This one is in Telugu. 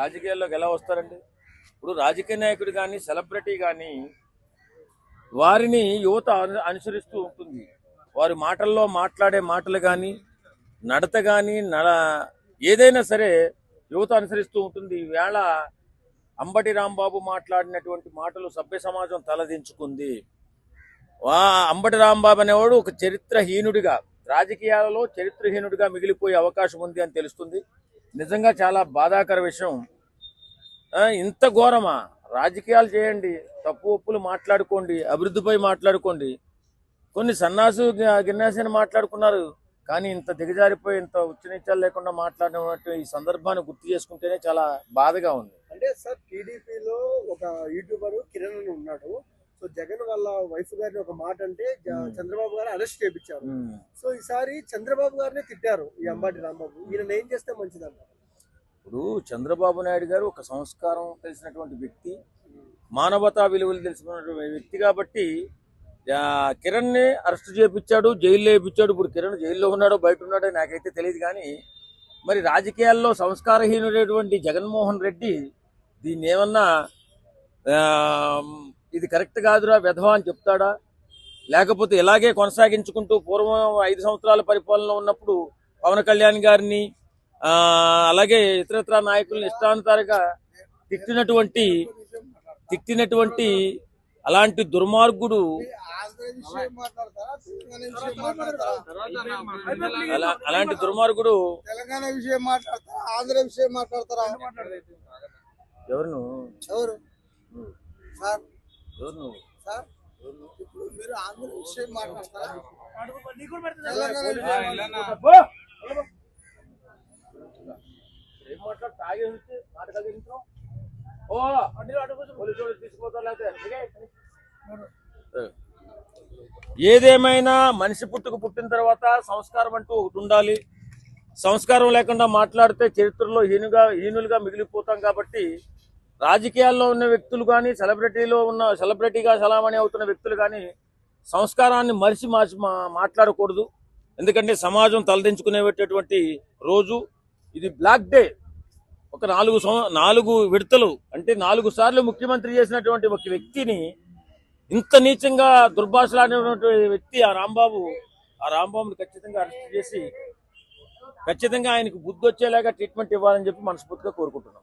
రాజకీయాల్లోకి ఎలా వస్తారండి? ఇప్పుడు రాజకీయ నాయకుడు కానీ సెలబ్రిటీ కానీ వారిని యువత అను- అనుసరిస్తూ ఉంటుంది. వారి మాటల్లో మాట్లాడే మాటలు కానీ నడత కానీ నడ ఏదైనా సరే యువత అనుసరిస్తూ ఉంటుంది. ఈవేళ అంబటి రాంబాబు మాట్లాడినటువంటి మాటలు సభ్య సమాజం తలదించుకుంది. వా అంబటి రాంబాబు అనేవాడు ఒక చరిత్రహీనుడిగా రాజకీయాలలో చరిత్రహీనుడిగా మిగిలిపోయే అవకాశం ఉంది అని తెలుస్తుంది. నిజంగా చాలా బాధాకర విషయం. ఇంత ఘోరమా? రాజకీయాలు చేయండి తప్పు ఒప్పులు మాట్లాడుకోండి అభివృద్ధిపై మాట్లాడుకోండి. కొన్ని సన్నాసు గి- గిన్నాసిని మాట్లాడుకున్నారు కానీ ఇంత దిగజారిపోయి ఇంత ఉచ్చనీచాలు లేకుండా మాట్లాడినటువంటి ఈ సందర్భాన్ని గుర్తు చేసుకుంటేనే చాలా బాధగా ఉంది. అంటే సార్ టీడీపీలో ఒక యూట్యూబర్ కిరణ్ ఉన్నాడు. సో జగన్ వాళ్ళ వైఫ్ గారిని ఒక మాట అంటే. చంద్రబాబు గారు అరెస్ట్ చేయించారు. సో ఈసారి చంద్రబాబు గారిని తిట్టారు ఈ అంబాటి రాంబాబు ఈయన ఏం చేస్తే మంచిదంట ఇప్పుడు చంద్రబాబు నాయుడు గారు ఒక సంస్కారం తెలిసినటువంటి వ్యక్తి మానవతా విలువలు తెలుసుకున్నటువంటి వ్యక్తి కాబట్టి ఆ, కిరణ్ని అరెస్ట్ చేయించాడు జైల్లో వేయించాడు ఇప్పుడు కిరణ్ జైల్లో ఉన్నాడో బయట ఉన్నాడో నాకైతే తెలియదు కానీ మరి రాజకీయాల్లో సంస్కారహీనుడైనటువంటి జగన్మోహన్ రెడ్డి దీన్ని ఏమన్నా ఇది కరెక్ట్ కాదురా విధవా అని చెప్తాడా? లేకపోతే ఇలాగే కొనసాగించుకుంటూ పూర్వం ఐదు సంవత్సరాల పరిపాలన ఉన్నప్పుడు పవన్ కళ్యాణ్ గారిని ఆ, అలాగే ఇతరత్ర నాయకులను ఇష్టానుసారంగా తిట్టినటువంటి తిట్టినటువంటి అలాంటి దుర్మార్గుడు అలా అలాంటి దుర్మార్గుడు తెలంగాణ విషయం మాట్లాడతారా? ఆంధ్ర విషయం మాట్లాడతారా? ఎవరు? సార్. ఎవరు నువ్వు సార్ ఇప్పుడు మీరు ఆంధ్ర విషయం మాట్లాడతారా తెలంగాణ విషయం అబ్బో! ఏం మాట్లాడు తాగేసి వచ్చి నాటకాలు చేయించావు? ఓ పోలీసు వాళ్ళు తీసుకుపోతారు లేకపోతే. ఏదేమైనా మనిషి పుట్టుకు పుట్టిన తర్వాత సంస్కారం అంటూ ఒకటి ఉండాలి సంస్కారం లేకుండా మాట్లాడితే చరిత్రలో హీనుగా హీనులుగా మిగిలిపోతాం కాబట్టి రాజకీయాల్లో ఉన్న వ్యక్తులు కానీ సెలబ్రిటీలో ఉన్న సెలబ్రిటీగా సలామణి అవుతున్న వ్యక్తులు కానీ సంస్కారాన్ని మరిచి మార్చి మాట్లాడకూడదు. ఎందుకంటే సమాజం తలదించుకునేటటువంటి రోజు ఇది బ్లాక్ డే. ఒక నాలుగు నాలుగు విడతలు అంటే నాలుగు సార్లు ముఖ్యమంత్రి చేసినటువంటి ఒక వ్యక్తిని ఇంత నీచంగా దుర్భాషలాడినటువంటి వ్యక్తి ఆ రాంబాబు ఆ రాంబాబుని ఖచ్చితంగా అరెస్ట్ చేసి ఖచ్చితంగా ఆయనకు బుద్ధి వచ్చేలాగా ట్రీట్మెంట్ ఇవ్వాలని చెప్పి మనస్ఫూర్తిగా కోరుకుంటున్నాం.